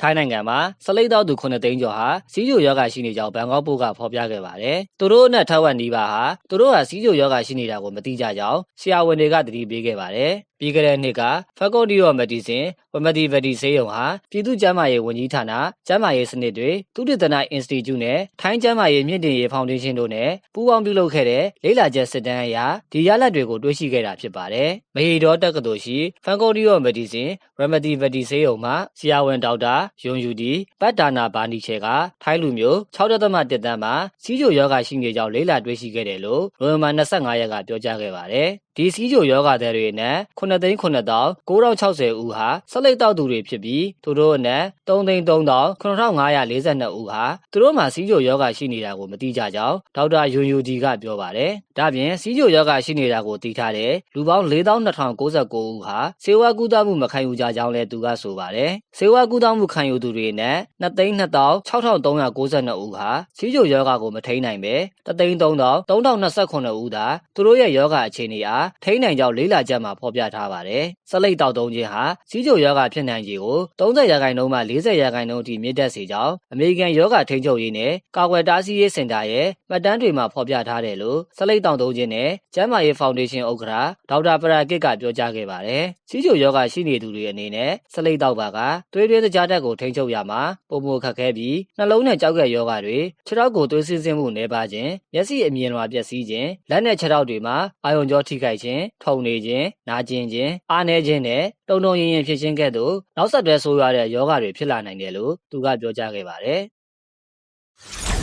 ထိုင်းနိုင်ငံမှာဆလိတ်တောက်သူ9သိန်းကျော်ဟာစီးကျိုယောဂရှိနေကြောင်းဘန်ကောက်ပို့ကဖော်ပြခဲ့ပါတယ်။သူတို့အနက်ထက်ဝက်နီးပါးဟာသူတို့ဟာစီးကျိုယောဂရှိနေတာကိုမသိကြကြောင်းဆရာဝန်တွေကသတိပေးခဲ့ပါတယ်။ပြီးခဲ့တဲ့နှစ်က Faculty of Medicine ဝမတီဗတီဆေးရုံဟာပြည်သူ့ကျန်းမာရေးဝန်ကြီးဌာနကျန်းမာရေးစနစ်တွေသုတေသန Institute နဲ့ထိုင်းကျန်းမာရေးမြင့်တင်ရေးဖောင်ဒေးရှင်းတို့နဲ့ပူးပေါင်းပြုလုပ်ခဲ့တဲ့လေ့လာချက်စစ်တမ်းအရဒီရလဒ်တွေကိုတွေ့ရှိခဲ့တာဖြစ်ပါတယ်။မဟီဒေါတက္ကသိုလ်ရှိ Faculty of Medicine ရမတီဗတီဆေးရုံမှာဆရာဝန်ဒေါက်တာယွန်ယူဒီပတ်ဒါနာဘာနီချေကထိုင်းလူမျိုး6.1တန်းမှာစီးကျိုယောဂရှိနေကြောင်းလေ့လာတွေ့ရှိခဲ့တယ်လို့နိုဝင်ဘာ25ရက်ကပြောကြားခဲ့ပါတယ်။ဒီစီးကျိုယောဂတဲ့တွေနဲ့9သိန်း9060ဦးဟာဆက်လက်တောက်သူတွေဖြစ်ပြီးသူတို့အနက်3သိန်း3542ဦးဟာသူတို့မှာစီးကျိုယောဂရှိနေတာကိုမသိကြကြောင်းဒေါက်တာယွန်ယူဒီကပြောပါတယ်။ဒါပြင်စီးကျိုယောဂရှိနေတာကိုသိထားတဲ့လူပေါင်း4299ဦးဟာစေဝါကူးသမှုမခံယူကြကြောင်းလည်းသူကဆိုပါတယ်။စေဝါကူးသမှုခံယူသူတွေနဲ့2သိန်း2392ဦးဟာစီးကျိုယောဂကိုမထိန်နိုင်ပဲ3သိန်း3029ဦးသာသူတို့ရဲ့ယောဂအခြေအနေအားထိန်းနိုင်ကြောင်းလေးလာချက်မှာဖော်ပြထားပါတယ်။ဆက်လက်တောက်သုံးခြင်းဟာစီးကျိုယောဂဖြစ်နိုင်ခြေကို30ရာခိုင်နှုန်းမှ40ရာခိုင်နှုန်းအထိမြင့်တက်စေကြောင်းအမေရိကန်ယောဂထိန်းချုပ်ရေးနဲ့ကာကွယ်တားဆီးရေးစင်တာရဲ့မှတ်တမ်းတွေမှာဖော်ပြထားတယ်လို့ဆက်လက်တောက်သုံးခြင်းနဲ့ကျန်းမာရေးဖောင်ဒေးရှင်းဥက္ကဋ္ဌဒေါက်တာပရာကစ်ကပြောကြားခဲ့ပါတယ်။စီးကျိုယောဂရှိနေသူတွေအနေနဲ့ဆက်လက်တောက်ပါကသွေးတွင်းတကြားတက်ကိုထိန်းချုပ်ရမှာပုံမခက်ခဲပြီးနှလုံးနဲ့ကြောက်ကက်ယောဂတွေခြေထောက်ကိုသွေးစင်းစင်းမှုနှဲပါခြင်းမျက်စိအမြင်လွှာပျက်စီးခြင်းလက်နဲ့ခြေထောက်တွေမှာအာယုံကြောထိခိုက်ခြင်းထုံနေခြင်းနာကျင်ခြင်းအားနည်းခြင်းနဲ့တုံတုံရင်ရင်ဖြစ်ခြင်းကဲ့သို့နောက်ဆက်တွဲဆိုးရတဲ့ယောဂတွေဖြစ်လာနိုင်တယ်လို့သူကပြောကြားခဲ့ပါတယ်